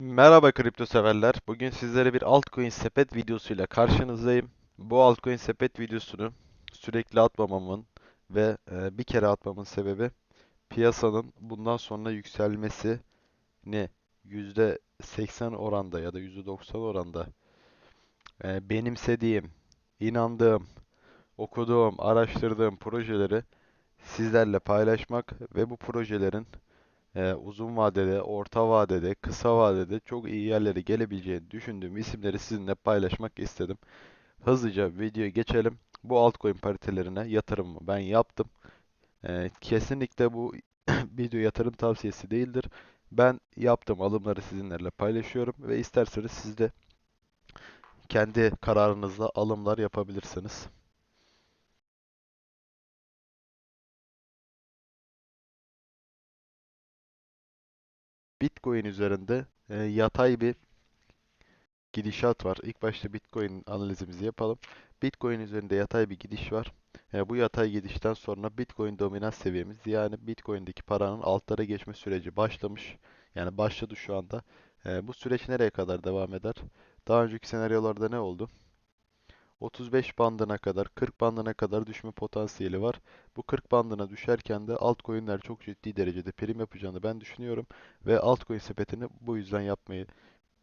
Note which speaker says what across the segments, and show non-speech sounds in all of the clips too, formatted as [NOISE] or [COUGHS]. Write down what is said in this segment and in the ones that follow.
Speaker 1: Merhaba kripto severler. Bugün sizlere bir altcoin sepet videosuyla karşınızdayım. Bu altcoin sepet videosunu sürekli atmamamın ve e, bir kere atmamın sebebi piyasanın bundan sonra yükselmesini %80 oranda ya da %90 oranda e, benimsediğim, inandığım, okuduğum, araştırdığım projeleri sizlerle paylaşmak ve bu projelerin e, uzun vadede, orta vadede, kısa vadede çok iyi yerlere gelebileceğini düşündüğüm isimleri sizinle paylaşmak istedim. Hızlıca videoya geçelim. Bu altcoin paritelerine yatırımımı ben yaptım. E, kesinlikle bu [CLEARS THROAT] video yatırım tavsiyesi değildir. Ben yaptığım alımları sizinlerle paylaşıyorum ve isterseniz siz de kendi kararınızla alımlar yapabilirsiniz. Bitcoin üzerinde e, yatay bir gidişat var. İlk başta Bitcoin analizimizi yapalım. Bitcoin üzerinde yatay bir gidiş var. E, bu yatay gidişten sonra Bitcoin dominans seviyemiz yani Bitcoin'deki paranın altlara geçme süreci başlamış. Yani başladı şu anda. E, bu süreç nereye kadar devam eder? Daha önceki senaryolarda ne oldu? 35 bandına kadar, 40 bandına kadar düşme potansiyeli var. Bu 40 bandına düşerken de altcoin'ler çok ciddi derecede prim yapacağını ben düşünüyorum ve altcoin sepetini bu yüzden yapmayı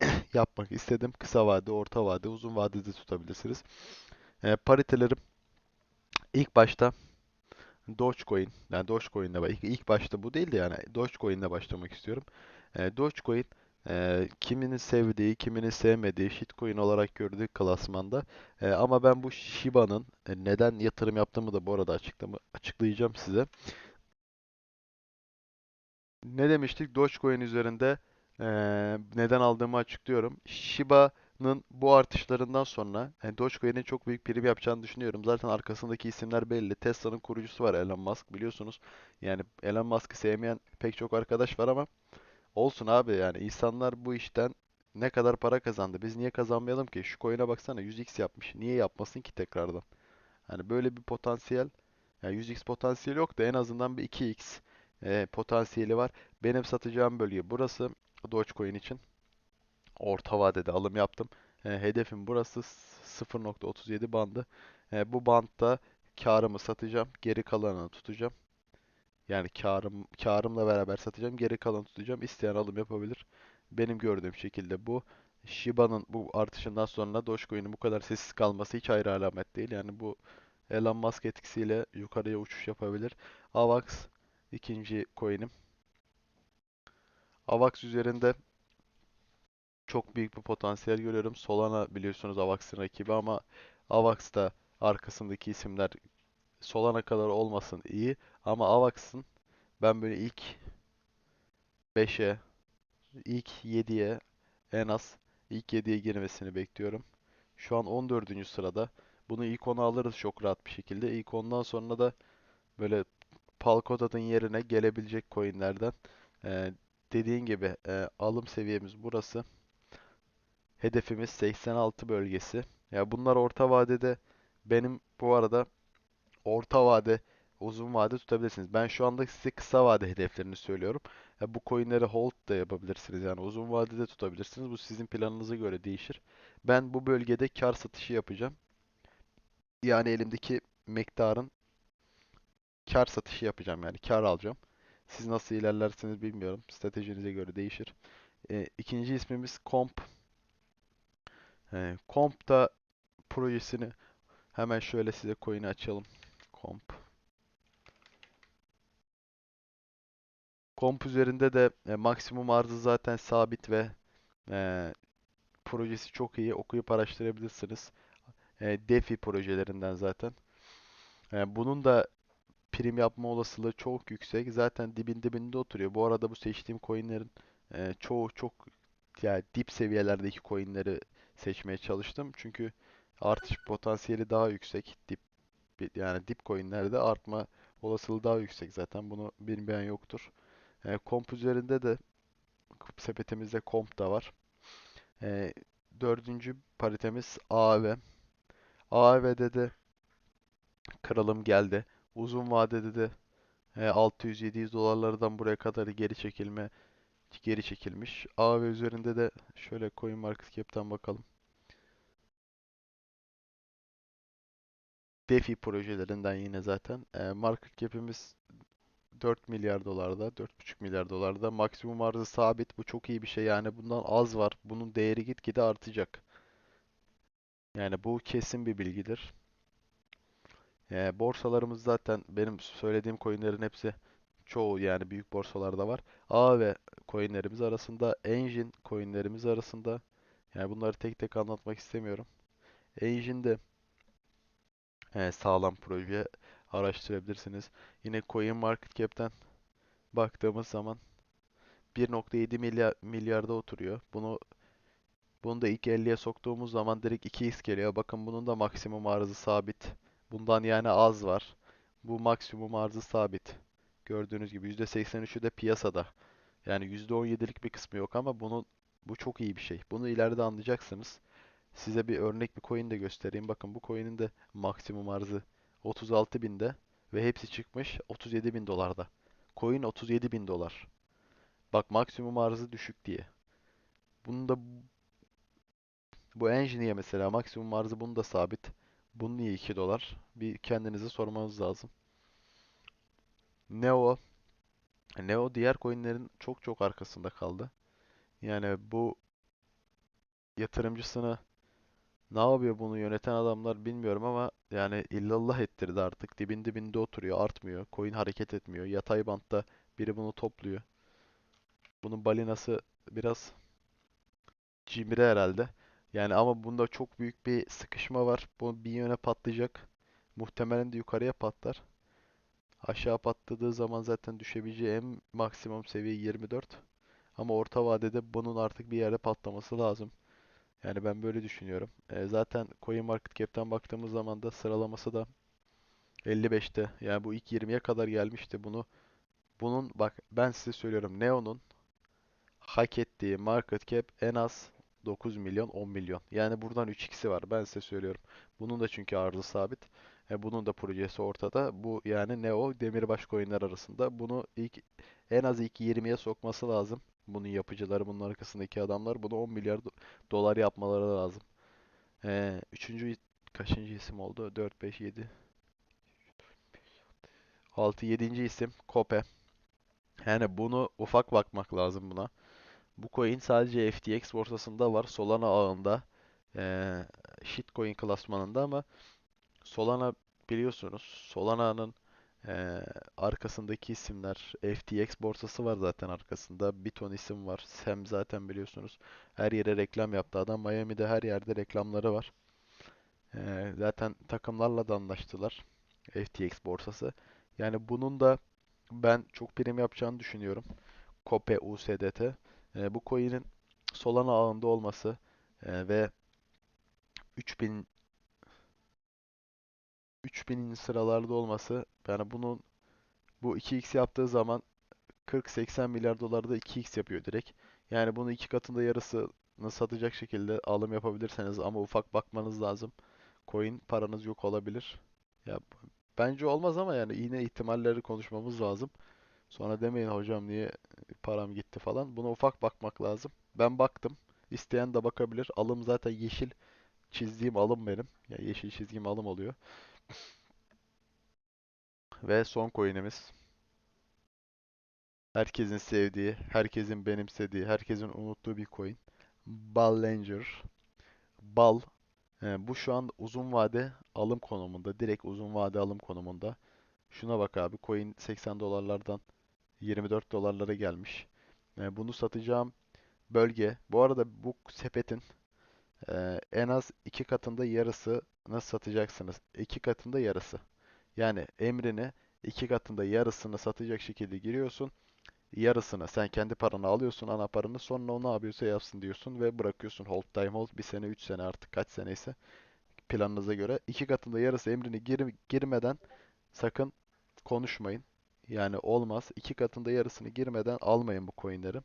Speaker 1: [COUGHS] yapmak istedim. Kısa vade, orta vade, uzun vadede tutabilirsiniz. E, paritelerim ilk başta Dogecoin, yani Dogecoin'le ilk, ilk başta bu değil de yani Dogecoin'le başlamak istiyorum. E, Dogecoin e, kiminin sevdiği, kiminin sevmediği shitcoin olarak gördüğü klasmanda. E, ama ben bu Shiba'nın e, neden yatırım yaptığımı da bu arada açıklama, açıklayacağım size. Ne demiştik? Dogecoin üzerinde eee, neden aldığımı açıklıyorum. Shiba'nın bu artışlarından sonra yani Dogecoin'in çok büyük prim yapacağını düşünüyorum. Zaten arkasındaki isimler belli. Tesla'nın kurucusu var Elon Musk biliyorsunuz. Yani Elon Musk'ı sevmeyen pek çok arkadaş var ama olsun abi yani insanlar bu işten ne kadar para kazandı. Biz niye kazanmayalım ki? Şu coin'e baksana 100x yapmış. Niye yapmasın ki tekrardan? Hani böyle bir potansiyel yani 100x potansiyeli yok da en azından bir 2x e, potansiyeli var. Benim satacağım bölge burası. Dogecoin için orta vadede alım yaptım. E, hedefim burası 0.37 bandı. E, bu bantta karımı satacağım. Geri kalanını tutacağım. Yani karım karımla beraber satacağım. Geri kalanı tutacağım. İsteyen alım yapabilir. Benim gördüğüm şekilde bu. Shiba'nın bu artışından sonra Dogecoin'in bu kadar sessiz kalması hiç ayrı alamet değil. Yani bu Elon Musk etkisiyle yukarıya uçuş yapabilir. AVAX ikinci coin'im. AVAX üzerinde çok büyük bir potansiyel görüyorum. Solana biliyorsunuz AVAX'ın rakibi ama AVAX da arkasındaki isimler Solana kadar olmasın iyi. Ama AVAX'ın ben böyle ilk 5'e, ilk 7'ye en az ilk 7'ye girmesini bekliyorum. Şu an 14. sırada. Bunu ilk 10'a alırız çok rahat bir şekilde. İlk 10'dan sonra da böyle Polkadot'un yerine gelebilecek coinlerden. Ee, dediğin gibi e, alım seviyemiz burası. Hedefimiz 86 bölgesi. Ya bunlar orta vadede benim bu arada orta vade, uzun vade tutabilirsiniz. Ben şu anda size kısa vade hedeflerini söylüyorum. Ya bu coinleri hold da yapabilirsiniz. Yani uzun vadede tutabilirsiniz. Bu sizin planınıza göre değişir. Ben bu bölgede kar satışı yapacağım. Yani elimdeki miktarın kar satışı yapacağım yani kar alacağım. Siz nasıl ilerlersiniz bilmiyorum. Stratejinize göre değişir. E, ikinci ismimiz Comp. E, Comp da projesini hemen şöyle size coin'i açalım. Comp. Comp üzerinde de e, maksimum arzı zaten sabit ve e, projesi çok iyi. Okuyup araştırabilirsiniz. E, DeFi projelerinden zaten. E, bunun da prim yapma olasılığı çok yüksek. Zaten dibin dibinde oturuyor. Bu arada bu seçtiğim coinlerin e, çoğu çok yani dip seviyelerdeki coinleri seçmeye çalıştım. Çünkü artış potansiyeli daha yüksek. Dip yani dip coinlerde artma olasılığı daha yüksek zaten. Bunu bilmeyen yoktur. E, komp üzerinde de sepetimizde komp da var. E, dördüncü paritemiz AAV. AAV'de de kralım geldi. Uzun vadede de e, 600-700 dolarlardan buraya kadar geri çekilme geri çekilmiş. A ve üzerinde de şöyle CoinMarketCap'ten bakalım. DeFi projelerinden yine zaten. E, market cap'imiz 4 milyar dolarda, 4,5 milyar dolarda. Maksimum arzı sabit. Bu çok iyi bir şey. Yani bundan az var. Bunun değeri gitgide artacak. Yani bu kesin bir bilgidir. E, borsalarımız zaten benim söylediğim coinlerin hepsi çoğu yani büyük borsalarda var. A ve coinlerimiz arasında, Engine coinlerimiz arasında. Yani bunları tek tek anlatmak istemiyorum. Engine'de e, sağlam proje araştırabilirsiniz. Yine CoinMarketCap'ten baktığımız zaman 1.7 milyar milyarda oturuyor. Bunu bunu da ilk 50'ye soktuğumuz zaman direkt 2x geliyor. Bakın bunun da maksimum arzı sabit. Bundan yani az var. Bu maksimum arzı sabit. Gördüğünüz gibi %83'ü de piyasada. Yani %17'lik bir kısmı yok ama bunun bu çok iyi bir şey. Bunu ileride anlayacaksınız. Size bir örnek bir coin de göstereyim. Bakın bu coin'in de maksimum arzı 36 binde ve hepsi çıkmış 37 bin dolarda. Coin 37 bin dolar. Bak maksimum arzı düşük diye. Bunun da bu Engine'ye mesela maksimum arzı bunun da sabit. Bunun niye 2 dolar? Bir kendinize sormanız lazım. Neo Neo diğer coinlerin çok çok arkasında kaldı. Yani bu yatırımcısını ne yapıyor bunu yöneten adamlar bilmiyorum ama yani illallah ettirdi artık. Dibin dibinde oturuyor, artmıyor. Coin hareket etmiyor. Yatay bantta biri bunu topluyor. Bunun balinası biraz cimri herhalde. Yani ama bunda çok büyük bir sıkışma var. Bu bir yöne patlayacak. Muhtemelen de yukarıya patlar. Aşağı patladığı zaman zaten düşebileceği en maksimum seviye 24. Ama orta vadede bunun artık bir yerde patlaması lazım. Yani ben böyle düşünüyorum. E, zaten CoinMarketCap'ten baktığımız zaman da sıralaması da 55'te. Yani bu ilk 20'ye kadar gelmişti. Bunu bunun bak ben size söylüyorum. Neo'nun hak ettiği market cap en az 9 milyon 10 milyon. Yani buradan 3x'i var. Ben size söylüyorum. Bunun da çünkü arzı sabit. E, bunun da projesi ortada. Bu yani Neo Demirbaş coinler arasında. Bunu ilk en az ilk 20'ye sokması lazım. Bunun yapıcıları, bunun arkasındaki adamlar bunu 10 milyar do- dolar yapmaları lazım. E, üçüncü kaçıncı isim oldu? 4, 5, 7, 6, 7. isim Kope. Yani bunu ufak bakmak lazım buna. Bu coin sadece FTX borsasında var. Solana ağında. Eee shitcoin klasmanında ama Solana biliyorsunuz. Solana'nın eee, arkasındaki isimler FTX borsası var zaten arkasında. Bir ton isim var. Sam zaten biliyorsunuz. Her yere reklam yaptı adam. Miami'de her yerde reklamları var. Eee, zaten takımlarla da anlaştılar. FTX borsası. Yani bunun da ben çok prim yapacağını düşünüyorum. Kope USDT. E, bu coin'in Solana ağında olması e, ve 3000 3000 sıralarda olması yani bunun bu 2x yaptığı zaman 40-80 milyar dolarda 2x yapıyor direkt. Yani bunu iki katında yarısını satacak şekilde alım yapabilirseniz ama ufak bakmanız lazım. Coin paranız yok olabilir. Ya bence olmaz ama yani yine ihtimalleri konuşmamız lazım. Sonra demeyin hocam niye param gitti falan. Buna ufak bakmak lazım. Ben baktım. İsteyen de bakabilir. Alım zaten yeşil çizdiğim alım benim. Ya yeşil çizgim alım oluyor. Ve son coin'imiz. Herkesin sevdiği, herkesin benimsediği, herkesin unuttuğu bir coin. Ballinger. Bal. e, bu şu an uzun vade alım konumunda. Direkt uzun vade alım konumunda. Şuna bak abi. Coin 80 dolarlardan 24 dolarlara gelmiş. E, bunu satacağım bölge. Bu arada bu sepetin e, en az iki katında yarısını satacaksınız. İki katında yarısı. Yani emrini iki katında yarısını satacak şekilde giriyorsun. Yarısını sen kendi paranı alıyorsun ana paranı sonra o ne yapıyorsa yapsın diyorsun ve bırakıyorsun hold time hold bir sene üç sene artık kaç seneyse planınıza göre. iki katında yarısı emrini gir, girmeden sakın konuşmayın. Yani olmaz. İki katında yarısını girmeden almayın bu coinleri.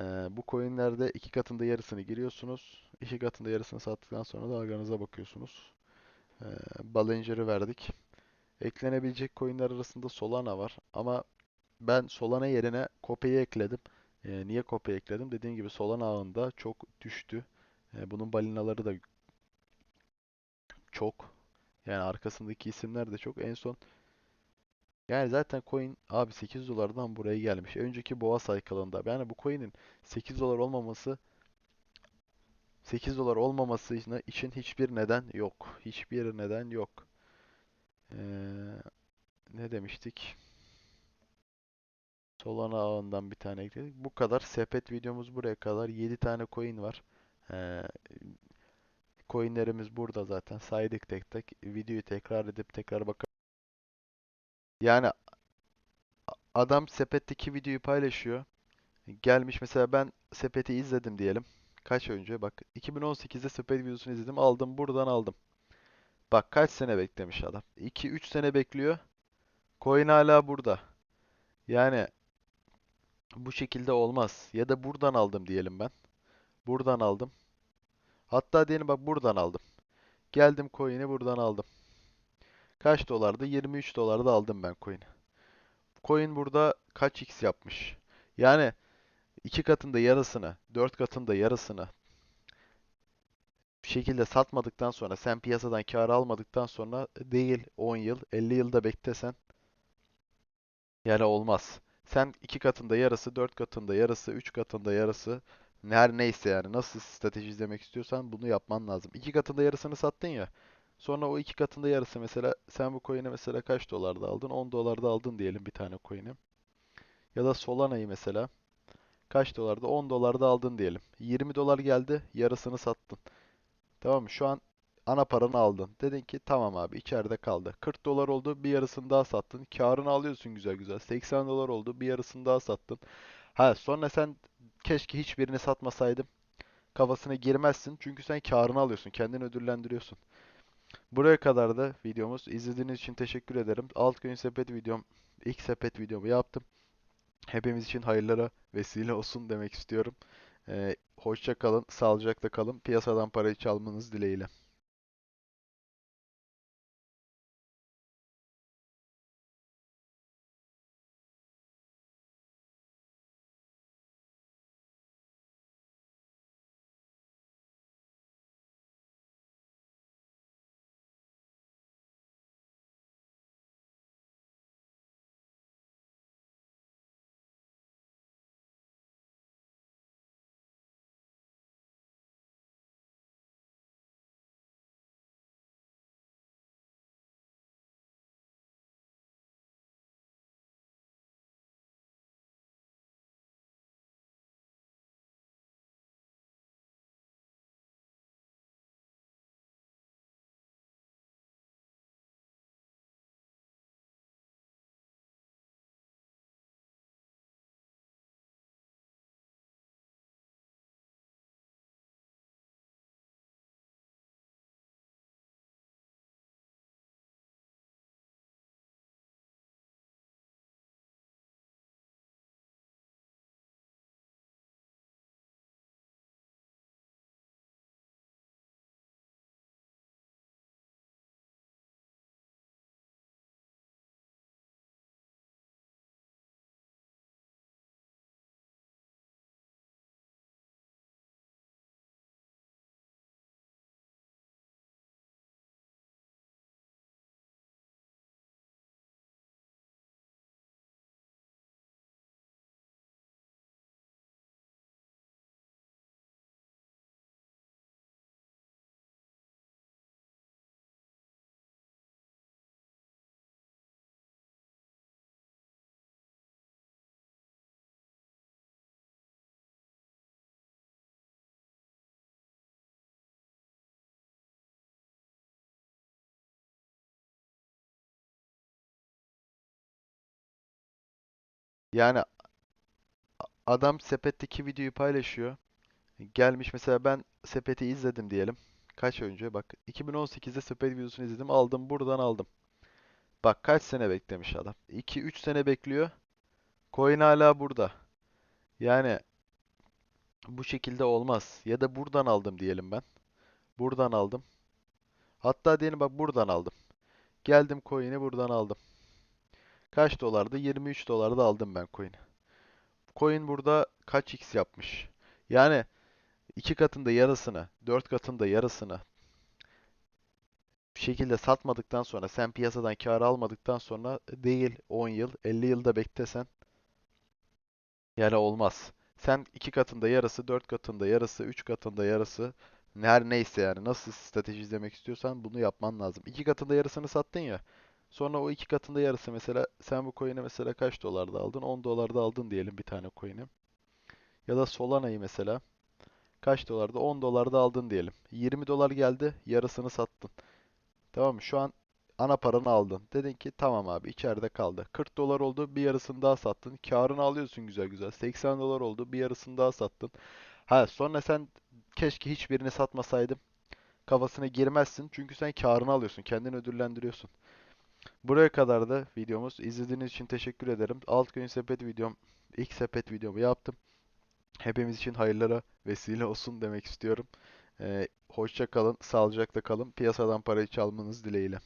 Speaker 1: Ee, bu coinlerde iki katında yarısını giriyorsunuz. İki katında yarısını sattıktan sonra da dalganıza bakıyorsunuz. Ee, Ballinger'ı verdik. Eklenebilecek coinler arasında Solana var ama ben Solana yerine Kope'yi ekledim. Ee, niye Kope'yi ekledim? Dediğim gibi Solana ağında çok düştü. Ee, bunun balinaları da çok. Yani arkasındaki isimler de çok. En son yani zaten coin abi 8 dolardan buraya gelmiş. Önceki boğa cycle'ında. Yani bu coin'in 8 dolar olmaması 8 dolar olmaması için hiçbir neden yok. Hiçbir neden yok. Ee, ne demiştik? Solana ağından bir tane ekledik. Bu kadar. Sepet videomuz buraya kadar. 7 tane coin var. Ee, coinlerimiz burada zaten. Saydık tek tek. Videoyu tekrar edip tekrar bakalım. Yani adam sepetteki videoyu paylaşıyor. Gelmiş mesela ben sepeti izledim diyelim. Kaç önce? Bak 2018'de sepet videosunu izledim. Aldım buradan aldım. Bak kaç sene beklemiş adam. 2-3 sene bekliyor. Coin hala burada. Yani bu şekilde olmaz. Ya da buradan aldım diyelim ben. Buradan aldım. Hatta diyelim bak buradan aldım. Geldim coin'i buradan aldım. Kaç dolardı? 23 dolarda aldım ben coin'i. Coin burada kaç x yapmış? Yani iki katında yarısını, dört katında yarısını bir şekilde satmadıktan sonra, sen piyasadan kar almadıktan sonra değil 10 yıl, 50 yılda beklesen yani olmaz. Sen iki katında yarısı, dört katında yarısı, üç katında yarısı her neyse yani nasıl strateji izlemek istiyorsan bunu yapman lazım. İki katında yarısını sattın ya. Sonra o iki katında yarısı mesela sen bu coin'i mesela kaç dolarda aldın? 10 dolarda aldın diyelim bir tane coin'i. Ya da Solana'yı mesela kaç dolarda? 10 dolarda aldın diyelim. 20 dolar geldi, yarısını sattın. Tamam mı? Şu an ana paranı aldın. Dedin ki tamam abi içeride kaldı. 40 dolar oldu, bir yarısını daha sattın. Karını alıyorsun güzel güzel. 80 dolar oldu, bir yarısını daha sattın. Ha sonra sen keşke hiçbirini satmasaydım kafasına girmezsin. Çünkü sen karını alıyorsun, kendini ödüllendiriyorsun. Buraya kadar da videomuz. İzlediğiniz için teşekkür ederim. Altcoin sepet videom, ilk sepet videomu yaptım. Hepimiz için hayırlara vesile olsun demek istiyorum. Ee, hoşça kalın, sağlıcakla kalın. Piyasadan parayı çalmanız dileğiyle. Yani adam sepetteki videoyu paylaşıyor. Gelmiş mesela ben sepeti izledim diyelim. Kaç önce? Bak 2018'de sepet videosunu izledim. Aldım buradan aldım. Bak kaç sene beklemiş adam. 2-3 sene bekliyor. Coin hala burada. Yani bu şekilde olmaz. Ya da buradan aldım diyelim ben. Buradan aldım. Hatta diyelim bak buradan aldım. Geldim coin'i buradan aldım. Kaç dolardı? 23 dolarda aldım ben coin'i. Coin burada kaç x yapmış? Yani iki katında yarısını, dört katında yarısını bir şekilde satmadıktan sonra, sen piyasadan kar almadıktan sonra değil 10 yıl, 50 yılda beklesen yani olmaz. Sen iki katında yarısı, dört katında yarısı, üç katında yarısı her neyse yani nasıl strateji izlemek istiyorsan bunu yapman lazım. İki katında yarısını sattın ya. Sonra o iki katında yarısı mesela sen bu coin'i mesela kaç dolarda aldın? 10 dolarda aldın diyelim bir tane coin'i. Ya da Solana'yı mesela kaç dolarda? 10 dolarda aldın diyelim. 20 dolar geldi, yarısını sattın. Tamam mı? Şu an ana paranı aldın. Dedin ki tamam abi içeride kaldı. 40 dolar oldu, bir yarısını daha sattın. Karını alıyorsun güzel güzel. 80 dolar oldu, bir yarısını daha sattın. Ha sonra sen keşke hiçbirini satmasaydım kafasına girmezsin. Çünkü sen karını alıyorsun, kendini ödüllendiriyorsun. Buraya kadar da videomuz. İzlediğiniz için teşekkür ederim. Altcoin sepet videom, ilk sepet videomu yaptım. Hepimiz için hayırlara vesile olsun demek istiyorum. Ee, hoşça kalın, sağlıcakla kalın. Piyasadan parayı çalmanız dileğiyle.